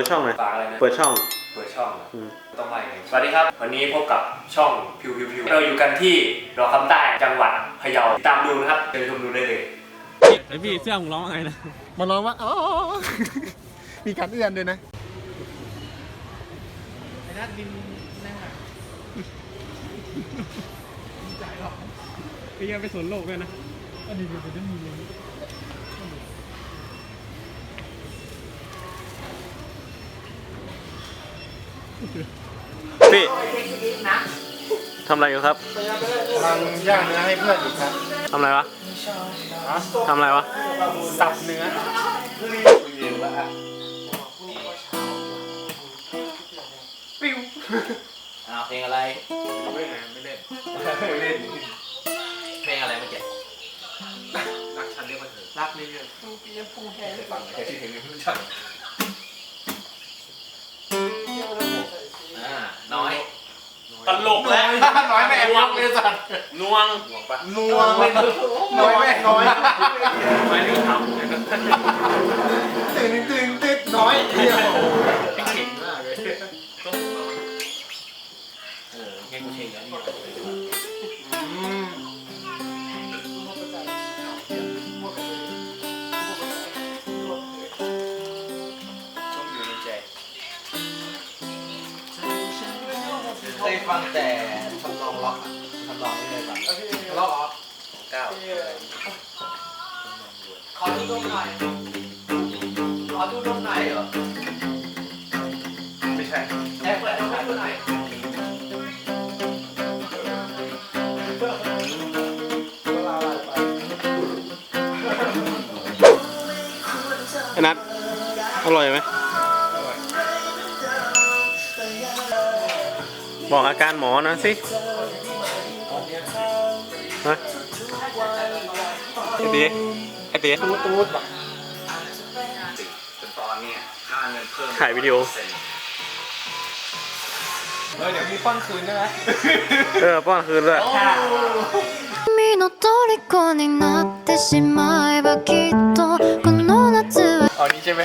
ปิดช่องหน่อยฝากอะไรนะ เปิดช่อง เปิดช่องเหรออืม ต้องไล่ไงสวัสดีครับ วันนี้พบกับช่องพิวพิวพิวเราอยู่กันที่รอคำใต้จังหวัดพะเยาติดตามดูนะครับเชิญชมดูได้เลย ไอพี่เสื้อมึงร้องว่าไงนะมาลองว่าอ๋อ มีการเอื้อนด้วยนะ ไอ้ยังไปสวนโลกด้วยนะ พี่ทำอะไรอยู่ครับทางย่างเนื้อให้เพื่อนอยู่ครับทำอะไรวะทำอะไรวะ สับเนื้ออ้าวเพลงอะไรไม่เล่นไม่เล่นเพลงอะไรเมื่อกี้รักฉันเรียกว่าเธอรักนี่เรื่องฟังแค่ชื่อเพลงไม่รู้จัก ลกแล้วน้อยแม่วักเลยสัตว์นวงห่วงปะนัวน้อยแม่น้อยไม่ได้ทำตึงตึงตึ๊ดน้อยเดียวเก่งมากเลยเออแค่กูเชงแล้วนี่ ฟังแต่ทำนองล็อกอะทำนองนี่เลยฟังล็อกเก้าขอดูนมหน่อย ขอดูนมหน่อยเหรอไม่ใช่แอบเปิดนมให้ดูหน่อยไอ้นัทอร่อยไหม บอกอาการหมอนะสิฮะไอ้ตีไอ้ตี ตูดตูดแบบ จนตอนเนี้ยค่าเงินเพิ่ม ถ่ายวิดีโอ เออเดี๋ยวมีป้อนคืนใช่ไหม เออป้อนคืนด้วย 君の虜になってしまえばきっとこの夏は เอานี้ใช่ไหม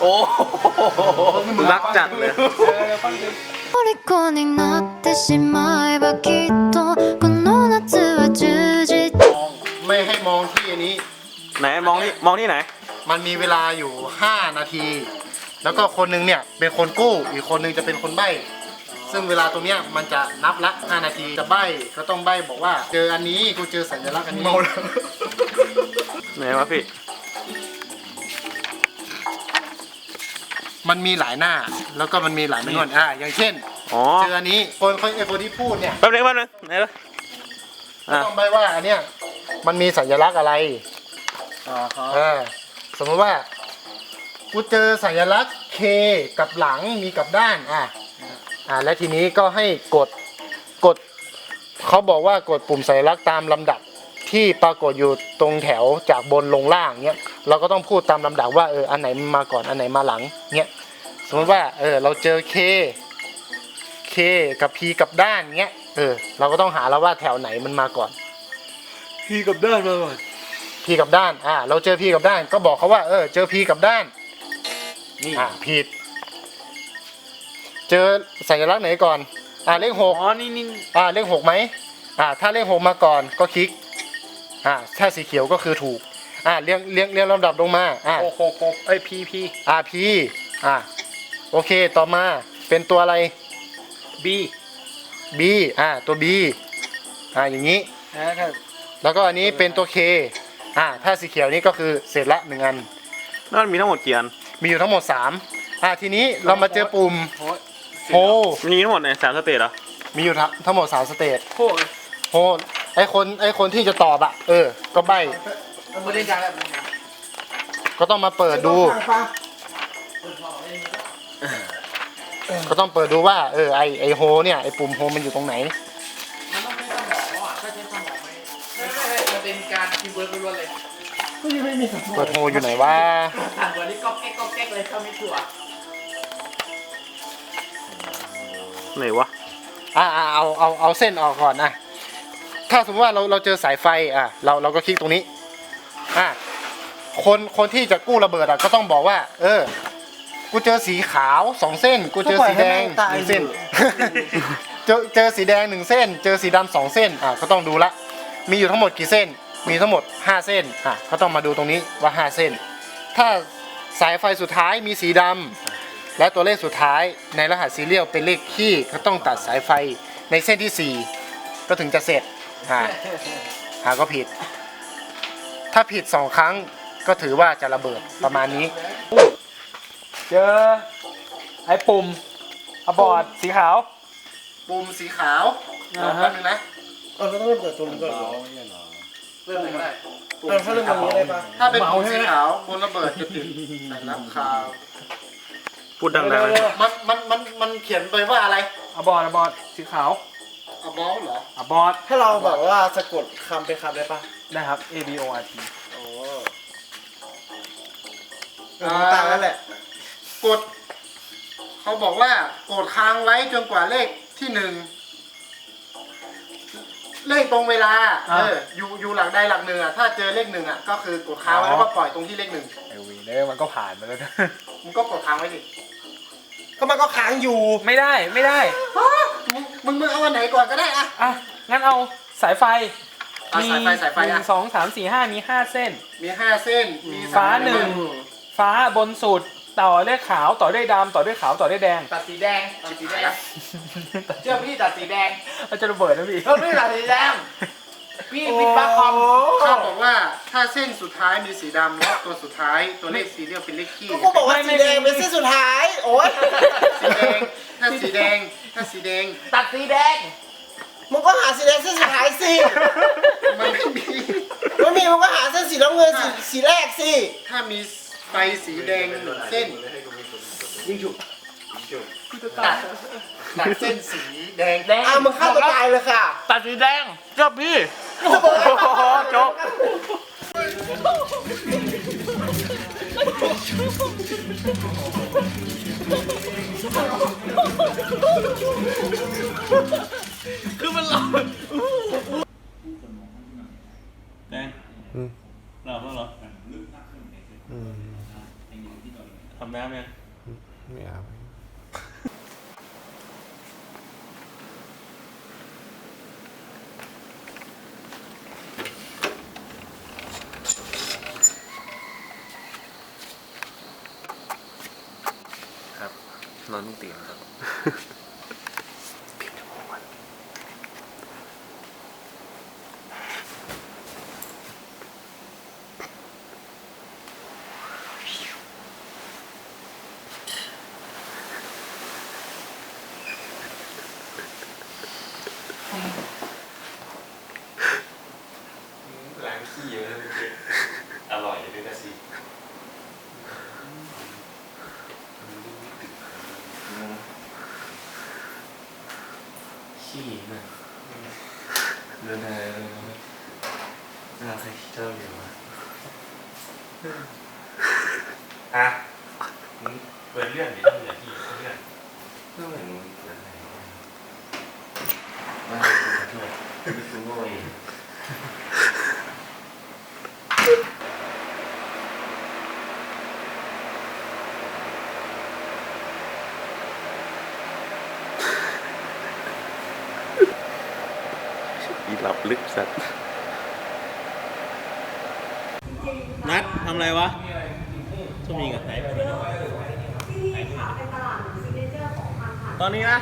โอ้โหโอ้โห รักจัดเลย 虜になってしまえばきっとこの夏は充実 มองไม่ให้มองที่อันนี้ ไหนมองที่มองที่ไหน มันมีเวลาอยู่ 5 นาที แล้วก็คนหนึงเนี่ยเป็นคนกู้ อีกคนหนึงจะเป็นคนใบ้ ซึ่งเวลาตรงเนี้ยมันจะนับละ 5 นาที จะใบ้ก็ต้องใบ้บอกว่า เจออันนี้กูเจอสัญลักษณ์อันนี้ ไหนวะพี่ มันมีหลายหน้า แล้วก็มันมีหลายเมนูอ่าอย่างเช่นอ๋อเจออันนี้คนคนไอ้คนที่พูดเนี่ยแป๊บนึงแป๊บนึงไหนวะก็อะต้องใบ้ว่าอันเนี้ยมันมีสัญลักษณ์อะไรอ๋อฮะเออสมมติว่ากูเจอสัญลักษณ์ K กับหลังมีกับด้านอะอ่าและทีนี้ก็ให้กดกดเขาบอกว่ากดปุ่มสัญลักษณ์ตามลำดับที่ปรากฏอยู่ตรงแถวจากบนลงล่างเนี้ยเราก็ต้องพูดตามลำดับว่าเอออันไหนมาก่อนอันไหนมาหลังเนี้ย สมมติว่าเออเราเจอ K K กับ P กับด้านเงี้ยเออเราก็ต้องหาแล้วว่าแถวไหนมันมาก่อนพี่กับด้านมาก่อนพีกับด้านอ่าเราเจอพีกับด้าน ก็บอกเขาว่าเออเจอพีกับด้านนี่อ่าผิด เจอสัญลักษณ์ไหนก่อน อ่าเลขหกอ๋อนี่นี่อ่าเลขหกไหมอ่าถ้าเลขหกมาก่อนก็คลิกอ่าถ้าสีเขียวก็คือถูกอ่าเรียงเรียงเรียงลำดับลงมาอ่า โอ้โหโหเอ้ยพีพีอ่าพีอ่า โอเคต่อมาเป็นตัวอะไรบี B อ่าตัว B อ่าอย่างนี้นะครับแล้วก็อันนี้เป็นตัว K อ่าถ้าสีเขียวนี่ก็คือเสร็จละหนึ่งอัน นั่นมีทั้งหมดกี่อันมีอยู่ทั้งหมด3อ่าทีนี้เรามาเจอปุ่มโฮมีทั้งหมดเนี่ยสามสเตจเหรอมีอยู่ทั้งหมด3สเตจโอ้ยโฮไอคนไอคนที่จะตอบอะเออ ก็ใบไม่ได้ดังแบบนี้ก็ต้องมาเปิดดู ก็ต้องเปิดดูว่าเออไอไอโฮเนี่ยไอปุ่มโฮมันอยู่ตรงไหน มันต้องใช้สมองอะถ้าใช้สมองไม่ไม่ไม่ไม่มันเป็นการทีมเวิร์กล้วนๆเลยเปิดโฮอยู่ไหนวะอ่านเวิร์ดนี่ก๊อกแก๊กก๊อกแก๊กเลยเข้าไม่ถั่วไหนวะอ่าอ่าเอาเอาเอาเส้นออกก่อนนะถ้าสมมติว่าเราเราเจอสายไฟอะเราเราก็คลิกตรงนี้อะคนคนที่จะกู้ระเบิดอะก็ต้องบอกว่า เออ กูเจอสีขาวสองเส้น กูเจอสีแดงหนึ่งเส้น เจอเจอสีแดงหนึ่งเส้น เจอสีดำสองเส้นอะก็ต้องดูละ มีอยู่ทั้งหมดกี่เส้น มีทั้งหมด 5 เส้นอะก็ต้องมาดูตรงนี้ว่า 5 เส้น ถ้าสายไฟสุดท้ายมีสีดำและตัวเลขสุดท้ายในรหัสซีเรียลเป็นเลขขี้ก็ต้องตัดสายไฟในเส้นที่ 4 ก็ถึงจะเสร็จอ่าหาก็ผิด ถ้าผิดสองครั้งก็ถือว่าจะระเบิดประมาณนี้ เจอไอ้ปุ่มอบอร์ดสีขาวปุ่มสีขาวอ่าฮะแป๊บนึงนะเออเราต้องเริ่มจากตัวนี้ก่อนเหรอเริ่มเลยก็ได้เออถ้าเริ่มตรงนี้ได้ปะถ้าเป็นปุ่มสีขาวบนระเบิดจะติดใส่รับคาว พูดดังๆเลยมันมันมันมันเขียนไปว่าอะไรอบอร์ดอบอร์ดสีขาวอบอลเหรออบอร์ดให้เราแบบว่าสะกดคำเป็นคำได้ปะได้ครับ A B O R T โอ้เออต่างกันแหละ กด เขาบอกว่ากดค้างไว้จนกว่าเลขที่หนึ่งเลขตรงเวลาเอออยู่อยู่หลักใดหลักหนึ่งอะถ้าเจอเลขหนึ่งอะก็คือกดค้างไว้แล้วก็ปล่อยตรงที่เลขหนึ่งไอวีเนี่ยมันก็ผ่านมาแล้วนะมึงก็กดค้างไว้ดิก็มันก็ค้างอยู่ไม่ได้ไม่ได้มึงมึงมึงเอาอันไหนก่อนก็ได้อะอะงั้นเอาสายไฟอะสายไฟสายไฟหอะนึ่งสองสามสี่ห้ามีห้าเส้น มีห้าเส้นมีฟ้าหนึ่ง ฟ้าบนสุด ต่อด้วยขาวต่อด้วยดำต่อด้วยขาวต่อด้วยแดงตัดสีแดงตัดสีแดงเชื่อพี่ตัดสีแดงเราจะระเบิดนะพี่เออพี่ตัดสีแดงพี่ปิดปลั๊กคอมเขาบอกว่าถ้าเส้นสุดท้ายมีสีดำและตัวสุดท้ายตัวเลขสีเรียลเป็นเลขขี้ก็กูบอกว่าสีแดงเป็นเส้นสุดท้ายโอ๊ยสีแดงถ้าสีแดงถ้าสีแดง ตัดสีแดงมึงก็หาสีแดงเส้นสุดท้ายสิมันไม่มีไม่มีมึงก็หาเส้นสีน้ำเงินสีสีแรกสิถ้ามี ไฟสีแดงหนึ่งเส้นตัดตัดเส้นสีแดงอะมึงฆ่าตัวตายเลยค่ะ ตัดสีแดงเจ้าพี่จบคือมันหลอกแดงหลับแล้วเหรอทำน้ำยัง ไม่เอา ครับ นอนต้องตื่นครับ ล้างขี้เยอะเลยเมื่อกี้อร่อยด้วยนะสิ ขี้นะเดินอะไรเลนะน่าใครขี้เจ้าอยู่วะอะมึงเปิดเรื่องดิต้องเหลือที่เรื่องก็เหมือนมึงเปิดอะไรนะมาขอโทษไม่คุ้นโง่เอง อี หลับลึกสัตว์นัดทำอะไรวะชั่วโมงกับไหนตอนนี้นะ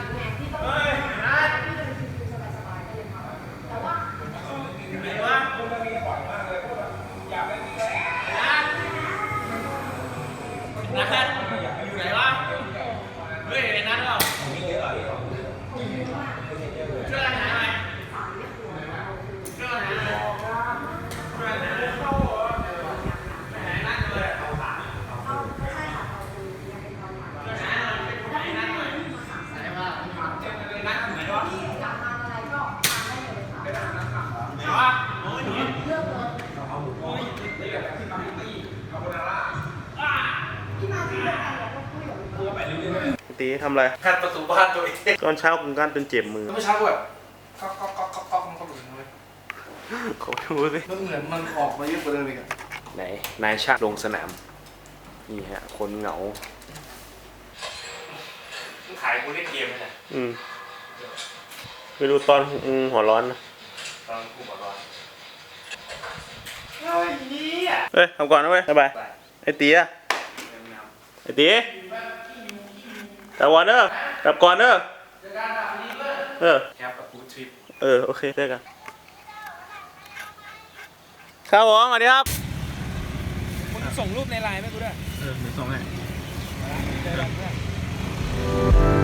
ตีทำอะไรงัดประตูบ้านตัวเองตอนเช้าคุณการจนเจ็บมือเมื่อเช้ากูแบบก๊อกก๊อกก๊อกก๊อกก๊อกมันก็เหมือนเลยเขาดูสิมันเหมือนมันออกมาเยอะกว่าเดิมอีกอะไหนนายชาติลงสนาม นี่ฮะ คนเหงา มึงขายกูเล่นเกมไหมเนี่ยอืมไม่รู้ตอนอืมหัวร้อนนะตอนกูบอกว่าเฮ้ยเหี้ยเฮ้ยทำก่อนนะเว้ยบ๊ายบายไอ้ตีอะไอ้ตี กลับก่อนเด้อกลับก่อนเด้อเออแคปกับกูทริปเออ โอเคเจอกัน ครับผมสวัสดีครับ มึงส่งรูปในไลน์ให้กูด้วย เออเดี๋ยวส่งให้